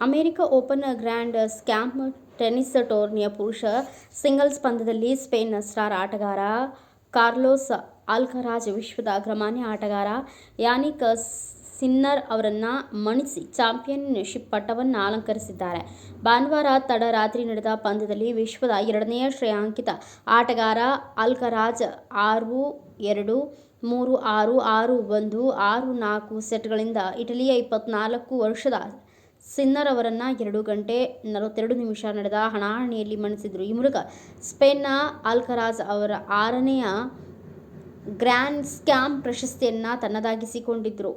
America open grand slam tennis ಟೂರ್ನಿಯ ಪುರುಷ singles ಪಂದ್ಯದಲ್ಲಿ ಸ್ಪೇನ್ ಸ್ಟಾರ್ ಆಟಗಾರ ಕಾರ್ಲೋಸ್ ಆಲ್ಕರಾಜ್ ವಿಶ್ವದ ಅಗ್ರಮಾನ್ಯ ಆಟಗಾರ ಯಾನಿಕ್ ಸಿನ್ನರ್ ಅವರನ್ನು ಮಣಿಸಿ ಚಾಂಪಿಯನ್ಶಿಪ್ ಪಟ್ಟವನ್ನು ಅಲಂಕರಿಸಿದ್ದಾರೆ. ಭಾನುವಾರ ತಡರಾತ್ರಿ ನಡೆದ ಪಂದ್ಯದಲ್ಲಿ ವಿಶ್ವದ ಎರಡನೆಯ ಶ್ರೇಯಾಂಕಿತ ಆಟಗಾರ ಅಲ್ಕರಾಜ್ ಆರು-ಎರಡು, ಮೂರು-ಆರು, ಆರು-ಒಂದು, ಆರು-ನಾಲ್ಕು ಸೆಟ್ಗಳಿಂದ ಇಟಲಿಯ ಇಪ್ಪತ್ನಾಲ್ಕು ವರ್ಷದ ಸಿನ್ನರ್ ಅವರನ್ನು ಎರಡು ಗಂಟೆ ನಲವತ್ತೆರಡು ನಿಮಿಷ ನಡೆದ ಹಣಾಹಣಿಯಲ್ಲಿ ಮಣಿಸಿದರು. ಈ ಮೂಲಕ ಸ್ಪೇನ್ನ ಆಲ್ಕರಾಜ್ ಅವರ ಆರನೆಯ ಗ್ರ್ಯಾಂಡ್ ಸ್ಕ್ಯಾಮ್ ಪ್ರಶಸ್ತಿಯನ್ನು ತನ್ನದಾಗಿಸಿಕೊಂಡರು.